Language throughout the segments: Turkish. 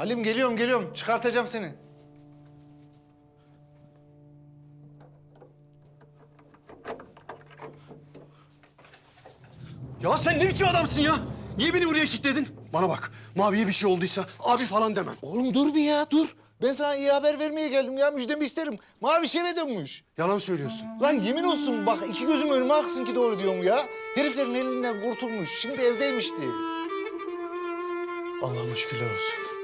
Halim geliyorum geliyorum. Çıkartacağım seni. Ya sen ne biçim adamsın ya? Niye beni buraya kilitledin? Bana bak, Mavi'ye bir şey olduysa abi falan demem. Oğlum dur bir ya dur. Ben sana iyi haber vermeye geldim ya. Müjdemi isterim. Mavi şeve dönmüş. Yalan söylüyorsun. Lan yemin olsun bak iki gözüm önüme aksın ki doğru diyorum ya. Heriflerin elinden kurtulmuş. Şimdi evdeymişti. Allah'ıma şükürler olsun.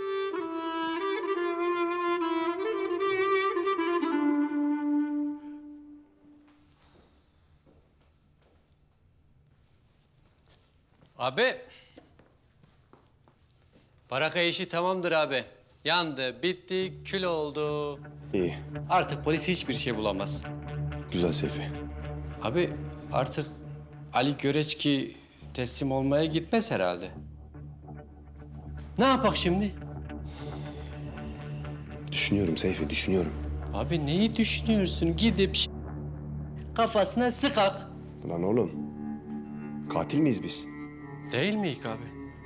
Abi. Baraka işi tamamdır abi. Yandı, bitti, kül oldu. İyi. Artık polis hiçbir şey bulamaz. Güzel Seyfi. Abi artık Ali Göreçki teslim olmaya gitmez herhalde. Ne yapak şimdi? Düşünüyorum Seyfi, düşünüyorum. Abi neyi düşünüyorsun? Gidip kafasına sıkak. Lan oğlum, katil miyiz biz? Değil miyik abi?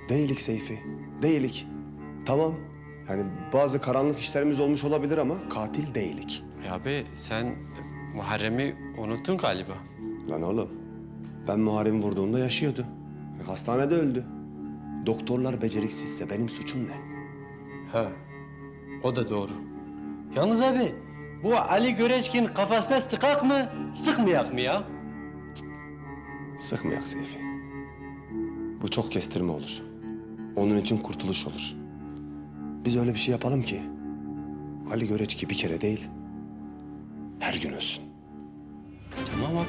Değilik Seyfi, değilik. Tamam, yani bazı karanlık işlerimiz olmuş olabilir ama katil değilik. Ya abi sen Muharrem'i unuttun galiba. Lan oğlum, ben Muharrem'i vurduğumda yaşıyordu. Hastanede öldü. Doktorlar beceriksizse benim suçum ne? Ha, o da doğru. Yalnız abi, bu Ali Göreçkin kafasına sıkak mı, sıkmayak mı ya? Sıkmayak Seyfi. Bu çok kestirme olur. Onun için kurtuluş olur. Biz öyle bir şey yapalım ki... Ali Göreçki bir kere değil, her gün ölsün. Tamam abi.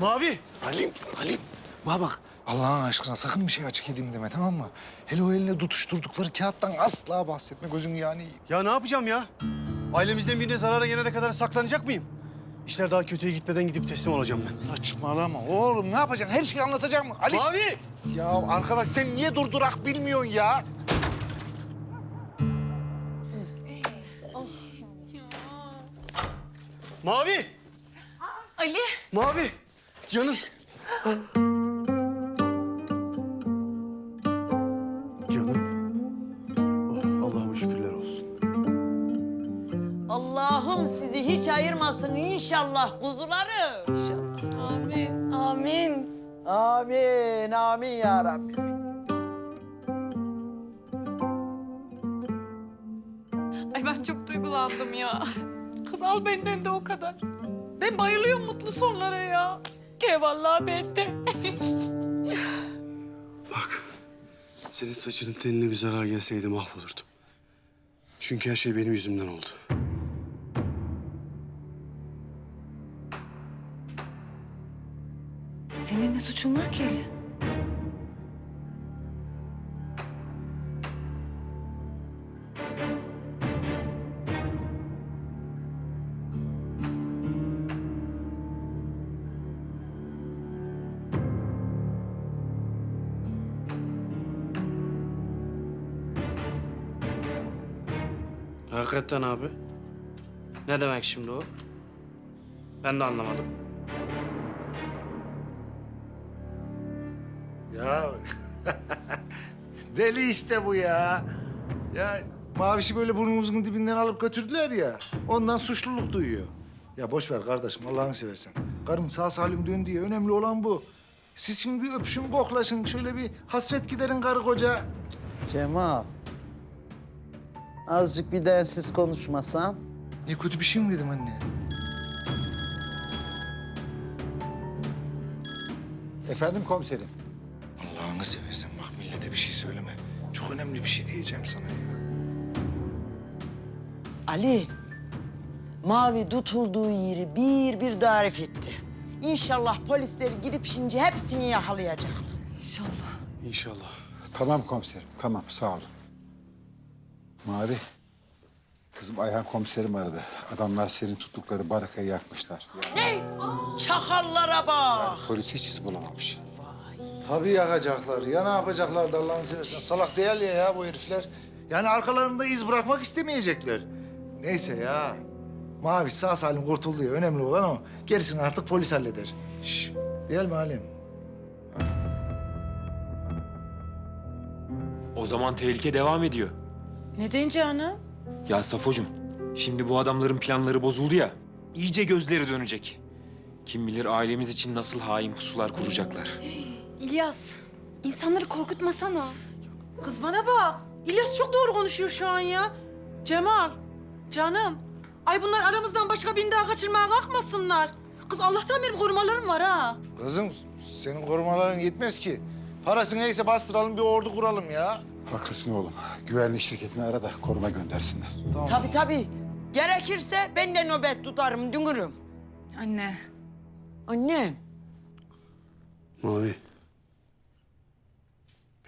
Mavi! Halim, Halim. Bana bak. Allah'ın aşkına sakın bir şey açık edeyim deme tamam mı? Hele o eline tutuşturdukları kağıttan asla bahsetme gözün yani. Ya ne yapacağım ya? Ailemizden birine zarara gelene kadar saklanacak mıyım? İşler daha kötüye gitmeden gidip teslim olacağım ben. Saçmalama oğlum ne yapacaksın? Her şeyi anlatacak mı? Ali. Mavi! Ya arkadaş sen niye durdurak bilmiyorsun ya? Mavi! Ali. Mavi! Canım! Canım. Allah'ım sizi hiç ayırmasın inşallah kuzularım. İnşallah. Amin. Amin. Amin, amin ya Rabbi. Ay ben çok duygulandım ya. Kız al benden de o kadar. Ben bayılıyorum mutlu sonlara ya. Ke vallahi ben de. Bak, senin saçının teline bir zarar gelseydi mahvolurdum. Çünkü her şey benim yüzümden oldu. Senin ne suçun var ki Ali? Hakikaten abi. Ne demek şimdi o? Ben de anlamadım. Ya deli işte bu ya. Ya Maviş'i böyle burnumuzun dibinden alıp götürdüler ya. Ondan suçluluk duyuyor. Ya boş ver kardeşim Allah'ını seversen. Karın sağ salim dön diye önemli olan bu. Siz şimdi bir öpüşün, koklaşın. Şöyle bir hasret giderin karı koca. Cemal. Azıcık bir densiz konuşmasan. Ne kötü bir şey mi dedim anne? Efendim komiserim. Allah'ını seversen bak millete bir şey söyleme. Çok önemli bir şey diyeceğim sana ya. Ali, Mavi tutulduğu yeri bir bir tarif etti. İnşallah polisler gidip şimdi hepsini yakalayacaklar. İnşallah. İnşallah. Tamam komiserim, tamam sağ olun. Mavi, kızım Ayhan komiserim aradı. Adamlar senin tuttukları barakayı yakmışlar. Ne? Çakallara bak. Polis hiç iz bulamamış. Tabii yakacaklar. Ya ne yapacaklar da Allah'ını seversen. Salak değil ya, ya bu herifler. Yani arkalarında iz bırakmak istemeyecekler. Neyse ya. Mavi sağ salim kurtuldu ya. Önemli olan o. Gerisini artık polis halleder. Şş, değil mi Halim? O zaman tehlike devam ediyor. Neden canım? Ya Safocum, şimdi bu adamların planları bozuldu ya. iyice gözleri dönecek. Kim bilir ailemiz için nasıl hain pusular kuracaklar. İlyas, insanları korkutmasana. Kız bana bak. İlyas çok doğru konuşuyor şu an ya. Cemal, canım. Ay bunlar aramızdan başka birini daha kaçırmaya kalkmasınlar. Kız Allah'tan benim korumalarım var ha. Kızım senin korumaların yetmez ki. Parası neyse bastıralım bir ordu kuralım ya. Haklısın oğlum. Güvenlik şirketini ara da koruma göndersinler. Tabii tabii. Gerekirse ben de nöbet tutarım, dünürüm. Anne. Annem. Mavi.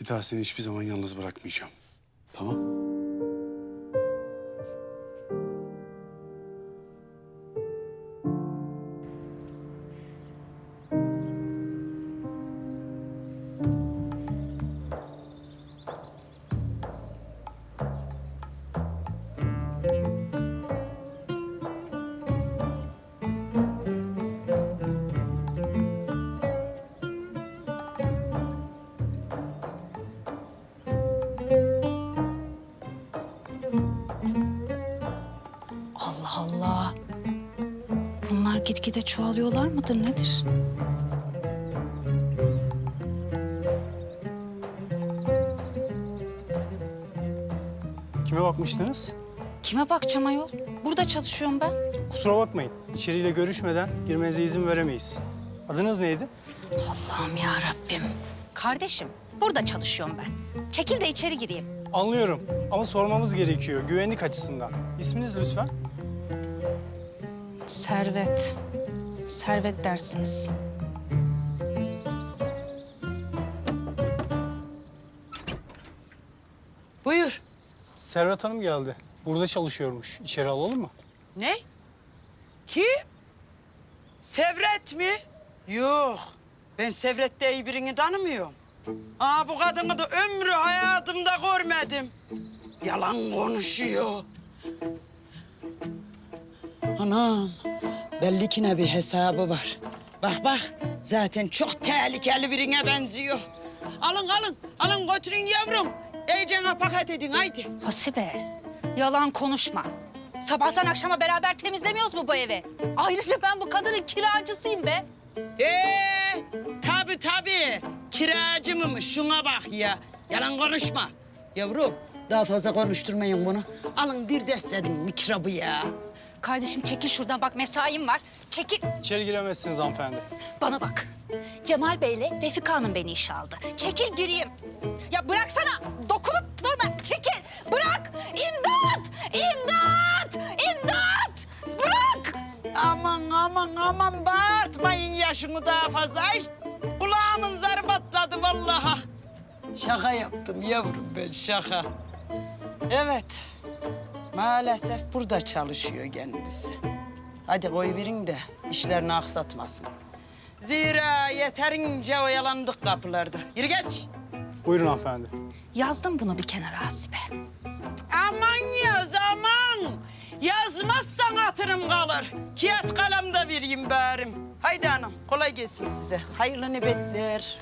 Bir daha seni hiçbir zaman yalnız bırakmayacağım. Tamam? Gitgide çoğalıyorlar mıdır nedir? Kime bakmıştınız? Kime bakacağım ayol? Burada çalışıyorum ben. Kusura bakmayın. İçeriyle görüşmeden girmenize izin veremeyiz. Adınız neydi? Allah'ım ya Rabbim. Kardeşim, burada çalışıyorum ben. Çekil de içeri gireyim. Anlıyorum ama sormamız gerekiyor güvenlik açısından. İsminiz lütfen? Servet. Servet dersiniz. Buyur. Servet Hanım geldi. Burada çalışıyormuş. İçeri alalım mı? Ne? Kim? Sevret mi? Yok. Ben Sevret diye birini tanımıyorum. Aa bu kadını da ömrü hayatımda görmedim. Yalan konuşuyor. Anam, belli ki ne bir hesabı var. Bak bak, zaten çok tehlikeli birine benziyor. Alın alın, alın götürün yavrum. İyicene paket edin haydi. Hasibe, yalan konuşma. Sabahtan akşama beraber temizlemiyoruz mu bu evi? Ayrıca ben bu kadının kiracısıyım be. Ee, tabii tabii. Kiracı mıymış? Şuna bak ya. Yalan konuşma. Yavrum, daha fazla konuşturmayın bunu. Alın dir dedim mikrobı ya. Kardeşim çekil şuradan bak mesaim var. Çekil. İçeri giremezsiniz hanımefendi. Bana bak. Cemal Bey'le Refika Hanım beni işe aldı. Çekil gireyim. Ya bıraksana. Dokunup durma. Çekil. Bırak. İmdat! İmdat! İmdat! Bırak! Aman aman aman bağırtmayın yaşını daha fazla. Ay, kulağımın zarı patladı vallahi. Şaka yaptım yavrum ben şaka. Evet. Maalesef burada çalışıyor kendisi. Hadi koy verin de işlerini aksatmasın. Zira yeterince oyalandık kapılarda. Yürü geç. Buyurun hanımefendi. Yazdım bunu bir kenara Hasibe. Aman yaz aman. Yazmazsan hatırım kalır. Kağıt kalem de vereyim bari. Haydi hanım kolay gelsin size. Hayırlı nöbetler.